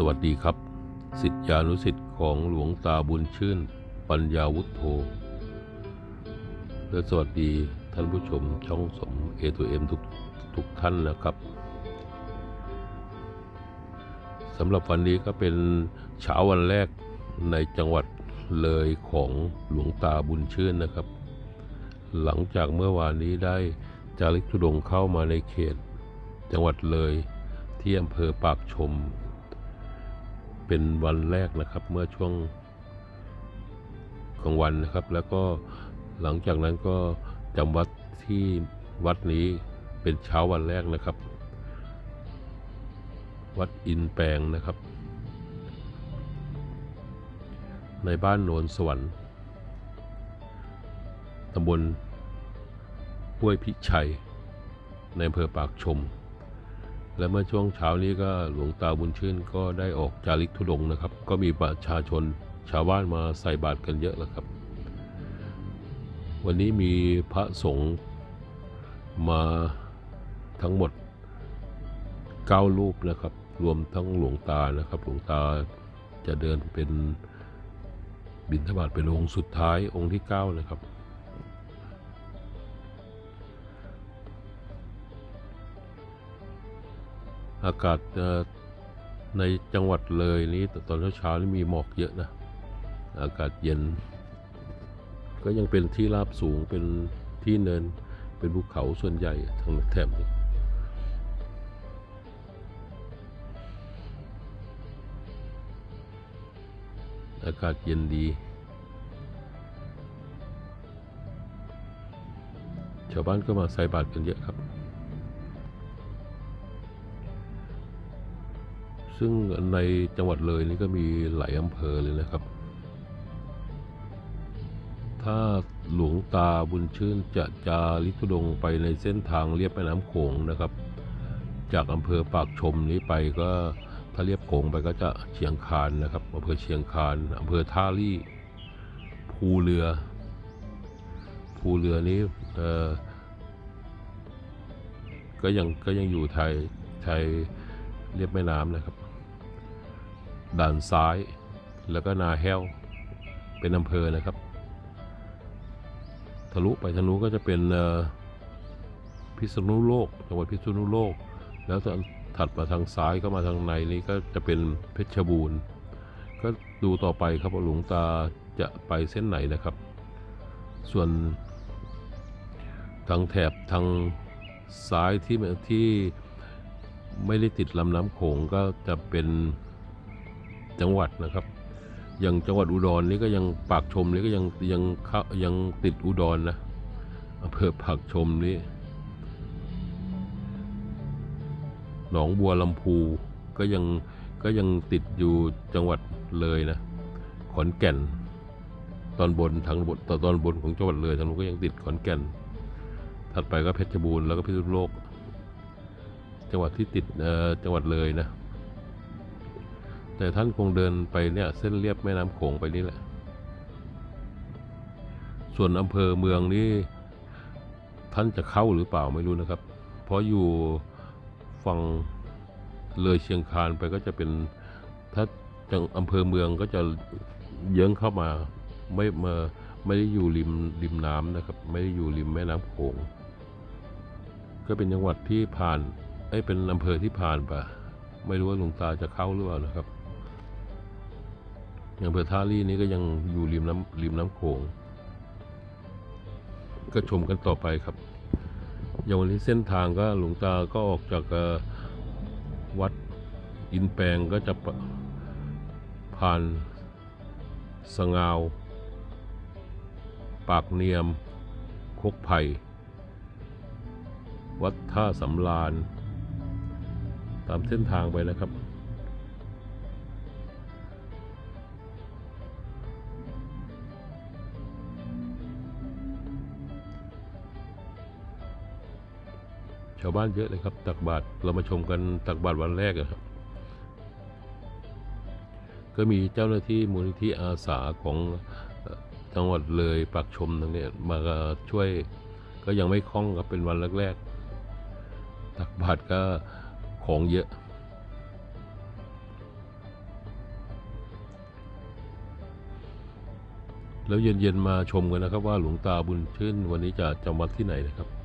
สวัสดีครับ สิทธิานุสิทธิ์ของหลวงตาบุญชื่น ปัญญาวุฒโธและสวัสดีท่านผู้ชมช่องสมเอตัวเอ็มทุกทุกท่านนะครับสำหรับวันนี้ก็เป็นเช้าวันแรกในจังหวัดเลยของหลวงตาบุญชื่นนะครับ หลังจากเมื่อวานนี้ได้จาริกธุดงเข้ามาในเขต จังหวัดเลยที่อำเภอปากชม เป็นวันแรกนะครับเมื่อช่วงกลางวันนะครับ แล้วก็หลังจากนั้นก็จำวัดที่วัดนี้เป็นเช้าวันแรกนะครับ วัดอินแปลงนะครับ ในบ้านโนนสวรรค์ตำบลห้วยพิชัย ในอำเภอปากชม และเมื่อช่วงเช้านี้ก็หลวงตาบุญชื่นก็ได้ออกจาริกธุดงนะครับ ก็มีประชาชนชาวบ้านมาใส่บาตรกันเยอะแล้วครับ วันนี้มีพระสงฆ์มาทั้งหมด 9 รูปนะครับ รวมทั้งหลวงตานะครับ หลวงตาจะเดินเป็นบิณฑบาตเป็นองค์สุดท้ายองค์ที่ 9 นะครับ อากาศในจังหวัดเลยนี้ตอนเช้าๆนี่มีหมอกเยอะนะ อากาศเย็น ก็ยังเป็นที่ราบสูงเป็นที่เนินเป็นภูเขาส่วนใหญ่ทางแถบนี้อากาศเย็นดี ชาวบ้านก็มาใส่บาตรกันเยอะครับ ซึ่งในจังหวัดเลยนี่ก็มีหลายอำเภอเลยนะครับ ถ้าหลวงตาบุญชื่นจะจาริกธุดงไปในเส้นทางเลียบแม่น้ำโขงนะครับ จากอำเภอปากชมนี้ไปก็ถ้าเลียบโขงไปก็จะเชียงคานนะครับอำเภอเชียงคานอำเภอท่าลี่ภูเรือภูเรือนี้ก็ยังก็ยังอยู่ไทยไทยเรียบแม่น้ำนะครับ ด่านซ้าย แล้วก็นาแห้ว เป็นอำเภอนะครับ ทะลุไปทางนู้นก็จะเป็นพิษณุโลกจังหวัดพิษณุโลก แล้วถัดมาทางซ้ายก็มาทางในนี้ก็จะเป็นเพชรบูรณ์ ก็ดูต่อไปครับว่าหลวงตาจะไปเส้นไหนนะครับ ส่วนทางแถบทางซ้ายที่ที่ไม่ได้ติดลำน้ำโขงก็จะเป็น จังหวัดนะครับ อย่างจังหวัดอุดรนี่ก็ยังปากชมนี่ก็ยังยังเขายังติดอุดรนะอำเภอปากชมนี่หนองบัวลำพูก็ยังก็ยังติดอยู่จังหวัดเลยนะ ขอนแก่น ตอนบนทางบนตอนบนของจังหวัดเลยทางนู้นก็ยังติดขอนแก่น ถัดไปก็เพชรบูรณ์แล้วก็พิษณุโลก จังหวัดที่ติดเอ่อจังหวัดเลยนะ แต่ท่านคงเดินไปเนี่ยเส้นเรียบแม่น้ำโขงไปนี่แหละ ส่วนอำเภอเมืองนี่ท่านจะเข้าหรือเปล่าไม่รู้นะครับ เพราะอยู่ฝั่งเลยเชียงคานไปก็จะเป็นถ้าจังอำเภอเมืองก็จะเยื้องเข้ามาไม่มาไม่ได้อยู่ริมริมน้ำนะครับ ไม่ได้อยู่ริมแม่น้ำโขงก็เป็นจังหวัดที่ผ่านไอ้เป็นอำเภอที่ผ่านไปไม่รู้ว่าหลวงตาจะเข้าหรือเปล่านะครับ อย่างอำเภอท่าลี่นี้ก็ยังอยู่ริมน้ำริมน้ำโขงก็ชมกันต่อไปครับ อย่างวันนี้เส้นทางก็หลวงตาก็ออกจากวัดอินแปงก็จะผ่านสงาว ปากเนียม คกไผ่วัดท่าสำราน ตามเส้นทางไปนะครับ ชาวบ้านเยอะเลยครับ ตักบาตรเรามาชมกันตักบาตรวันแรกครับ ก็มีเจ้าหน้าที่มูลนิธิอาสาของจังหวัดเลยปากชมตรงนี้มาช่วยก็ยังไม่คล่องครับเป็นวันแรกๆตักบาตรก็ของเยอะแล้วเย็นๆมาชมกันนะครับว่าหลวงตาบุญชื่นวันนี้จะจำวัดที่ไหนนะครับ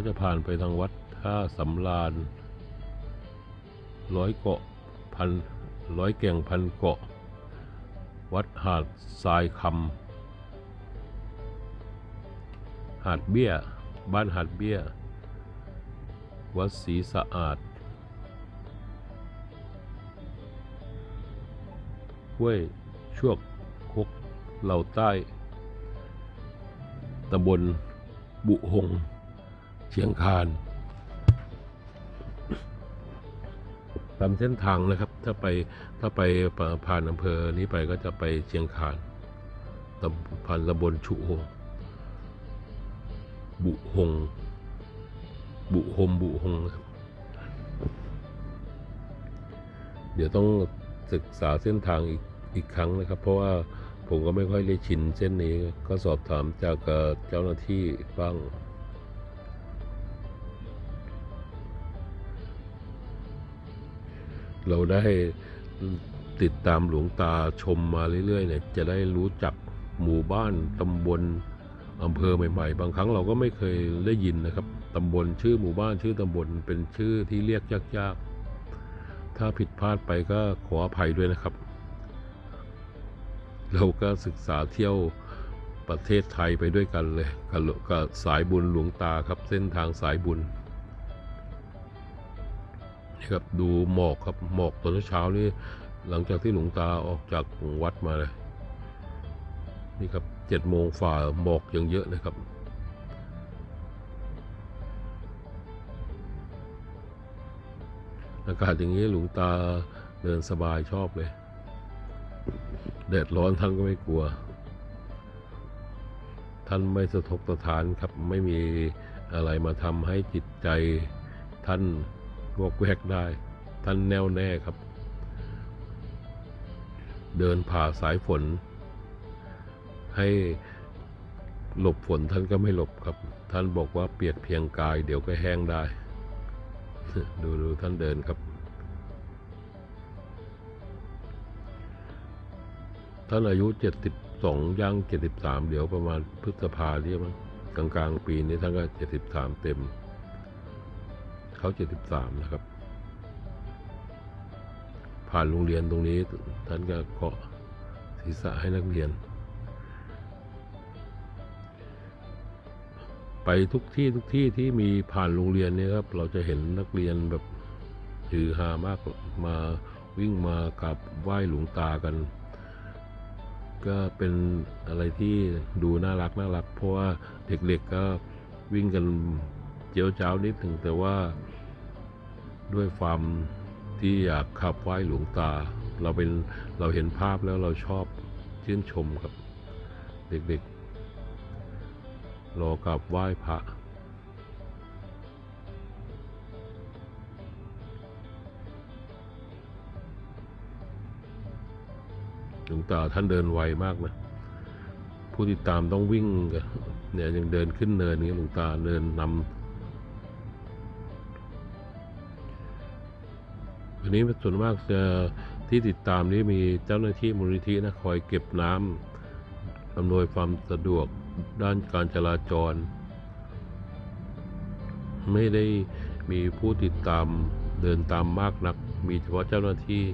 ก็จะผ่านไปทางวัดท่าสำราญร้อยเกาะพันร้อยแก่งพันเกาะ วัดหาดทรายคำหาดเบี้ย บ้านหาดเบี้ย วัดศรีสะอาดห้วยชวกคกเหล่าใต้ตำบลบุหง เชียงคานตามเส้นทางนะครับ ถ้าไปถ้าไปผ่านอำเภอนี้ไปก็จะไปเชียงคานตำผ่านตำบลชุหงบุหง บุหมบุหงนะครับ เดี๋ยวต้องศึกษาเส้นทางอีกอีกครั้งนะครับ เพราะว่าผมก็ไม่ค่อยได้ชินเส้นนี้ก็สอบถามจากเจ้าหน้าที่บ้าง เราได้ติดตามหลวงตาชมมาเรื่อยๆเนี่ยจะได้รู้จักหมู่บ้านตำบลอำเภอใหม่ๆ บางครั้งเราก็ไม่เคยได้ยินนะครับตำบลชื่อหมู่บ้านชื่อตำบลเป็นชื่อที่เรียกยากๆ ถ้าผิดพลาดไปก็ขออภัยด้วยนะครับ เราก็ศึกษาเที่ยวประเทศไทยไปด้วยกันเลยกับสายบุญหลวงตาครับเส้นทางสายบุญ นี่ครับดูหมอกครับหมอกตอนเช้านี่หลังจากที่หลวงตาออกจากวัดมาเลยนี่ครับเจ็ดโมงฝ่าหมอกยังเยอะนะครับอากาศอย่างนี้หลวงตาเดินสบายชอบเลย แดดร้อนท่านก็ไม่กลัว ท่านไม่สะทกสะทานครับไม่มีอะไรมาทำให้จิตใจท่าน วอกแวกได้ ท่านแน่วแน่ครับ เดินผ่าสายฝน ให้หลบฝนท่านก็ไม่หลบครับ ท่านบอกว่าเปียกเพียงกาย เดี๋ยวก็แห้งได้ ดูดูท่านเดินครับ ท่านอายุเจ็ดสิบสองย่างเจ็ดสิบสามเดี๋ยวประมาณพฤษภาเรียกมั้งกลางกลางๆปีนี้ท่านก็เจ็ดสิบสามเต็ม เขาเจ็ดสิบสามนะครับ ผ่านโรงเรียนตรงนี้ท่านก็เกาะศีรษะให้นักเรียน ไปทุกที่ทุกที่ที่มีผ่านโรงเรียนเนี่ยครับ เราจะเห็นนักเรียนแบบถือหามากมาวิ่งมากราบไหว้หลวงตากัน ก็เป็นอะไรที่ดูน่ารักน่ารัก เพราะว่าเด็กๆก็วิ่งกัน จียวเจ้านิดหนึ่งแต่ว่าด้วยความที่อยากขับไหว้หลวงตา เราเป็นเราเห็นภาพแล้วเราชอบชื่นชมครับเด็กๆรอกราบไหว้พระหลวงตาท่านเดินไวมากนะ ผู้ติดตามต้องวิ่งกันเนี่ยยังเดินขึ้นเนินนี้หลวงตาเดินนำ วันนี้ส่วนมากจะที่ติดตามนี้มีเจ้าหน้าที่มูลนิธินะคอยเก็บน้ำอำนวยความสะดวกด้านการจราจร ไม่ได้มีผู้ติดตามเดินตามมากนัก มีเฉพาะเจ้าหน้าที่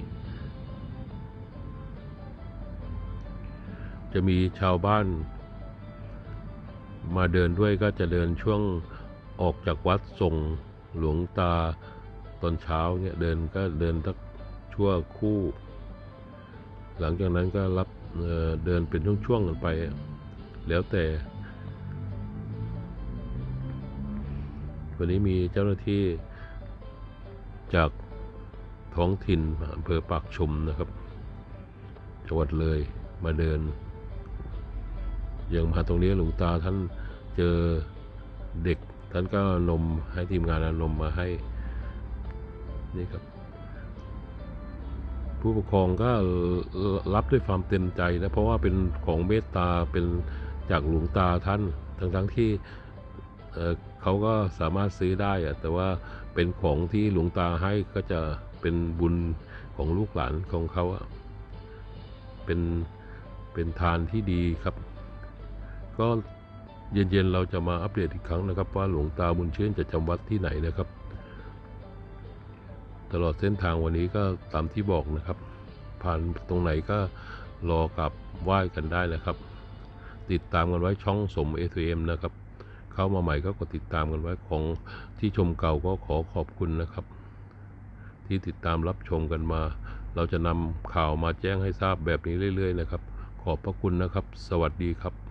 จะมีชาวบ้าน มาเดินด้วยก็จะเดินช่วงออกจากวัดส่งหลวงตา อนเช้าเนี่ยเดินก็เดินทักชั่วคู่ หลังจากนั้นก็รับเเดินเป็นช่วงๆกันไป แล้วแต่ วันนี้มีเจ้าหน้าที่จากท้องถิ่นอำเภอปากชมนะครับจังหวัดเลยมาเดิน อย่างมาตรงนี้หลวงตาท่านเจอเด็กท่านก็นมให้ทีมงานนมมาให้ นี่ครับ ผู้ปกครองก็รับด้วยความเต็มใจนะ เพราะว่าเป็นของเมตตาเป็นจากหลวงตาท่าน ทั้งทั้งๆที่เเขาก็สามารถซื้อได้อะแต่ว่าเป็นของที่หลวงตาให้ก็จะเป็นบุญของลูกหลานของเขาอะเป็นเป็นทานที่ดีครับ ก็เย็นๆเราจะมาอัปเดตอีกครั้งนะครับ ว่าหลวงตาบุญเชื่นจะจำวัดที่ไหนนะครับ ตลอดเส้นทางวันนี้ก็ตามที่บอกนะครับ ผ่านตรงไหนก็รอกับไหว้กันได้นะครับ ติดตามกันไว้ช่องสม ATM นะครับ เข้ามาใหม่ก็กดติดตามกันไว้ของที่ชมเก่าก็ขอขอบคุณนะครับ ที่ติดตามรับชมกันมา เราจะนำข่าวมาแจ้งให้ทราบแบบนี้เรื่อย ๆ นะครับ ขอบพระคุณนะครับ สวัสดีครับ